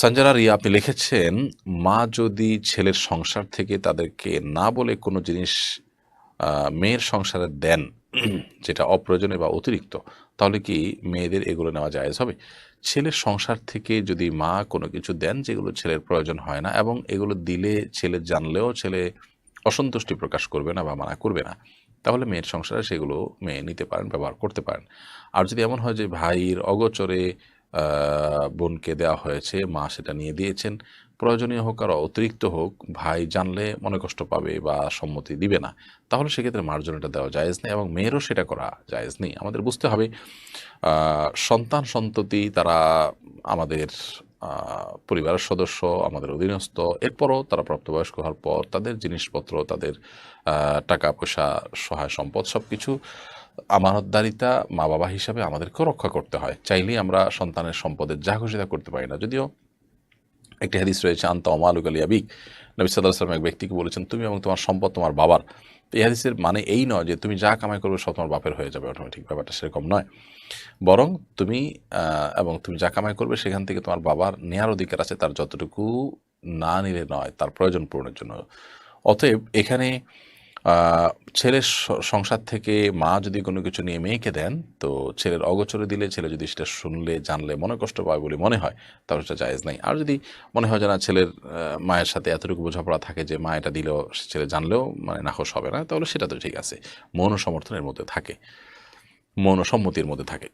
সঞ্জনা রিয়া, আপনি লিখেছেন, মা যদি ছেলের সংসার থেকে তাদেরকে না বলে কোনো জিনিস মেয়ের সংসারে দেন, যেটা অপ্রয়োজনীয় বা অতিরিক্ত, তাহলে কি মেয়েদের এগুলো নেওয়া জায়েজ হবে? ছেলের সংসার থেকে যদি মা কোনো কিছু দেন, যেগুলো ছেলের প্রয়োজন হয় না, এবং এগুলো দিলে ছেলে জানলেও ছেলে অসন্তুষ্টি প্রকাশ করবে না বা মানা করবে না, তাহলে মেয়ের সংসারে সেগুলো মেয়ে নিতে পারেন, ব্যবহার করতে পারেন। আর যদি এমন হয় যে ভাইয়ের অগোচরে বোনকে দেওয়া হয়েছে, মা সেটা নিয়ে দিয়েছেন। প্রয়োজনীয় হোক আর অতিরিক্ত হোক, ভাই জানলে মনে কষ্ট পাবে বা সম্মতি দিবে না। তাহলে সেক্ষেত্রে মার্জনীটা দেওয়া জায়েজ নেই এবং মেয়েরও সেটা করা জায়েজ নেই। আমাদের বুঝতে হবে সন্তান সন্ততি তারা আমাদের পরিবারের সদস্য, আমাদের অধীনস্থ, এরপরও তারা প্রাপ্তবয়স্ক হওয়ার পর তাদের জিনিসপত্র, তাদের টাকা, পয়সা, সহায় সম্পদ সব কিছু আমানতদারিতা মা বাবা হিসাবে আমাদেরকেও রক্ষা করতে হয়। চাইলেই আমরা সন্তানের সম্পদের যা ঘোষিতা করতে পারি না। যদিও একটি হাদিস রয়েছে, আন্ত অমালুক আলী আবিক নবী সাল্লাহ এক ব্যক্তিকে বলেছেন, তুমি এবং তোমার সম্পদ তোমার বাবার। এই হাদিসের মানে এই নয় যে তুমি যা কামাই করবে সব তোমার বাপের হয়ে যাবে অটোমেটিক ব্যাপারটা সেরকম নয়। বরং তুমি এবং তুমি যা কামাই করবে সেখান থেকে তোমার বাবার নেয়ার অধিকার আছে, তার যতটুকু না নিলে নয়, তার প্রয়োজন পূরণের জন্য। অতএব এখানে ছেলের সংসার থেকে মা যদি কোনো কিছু নিয়ে মেয়েকে দেন, তো ছেলের অগোচরে দিলে, ছেলে যদি সেটা শুনলে, জানলে, মনে কষ্ট পায় বলে মনে হয়, তাহলে সেটা জায়েজ নাই। আর যদি মনে হয় যে না, ছেলের মায়ের সাথে এতটুকু বোঝাপড়া থাকে যে মা এটা দিলেও ছেলে জানলেও মানে নাখোশ হবে না, তাহলে সেটা তো ঠিক আছে। মৌন সমর্থনের মধ্যে থাকে। মৌন সম্মতির মধ্যে থাকে।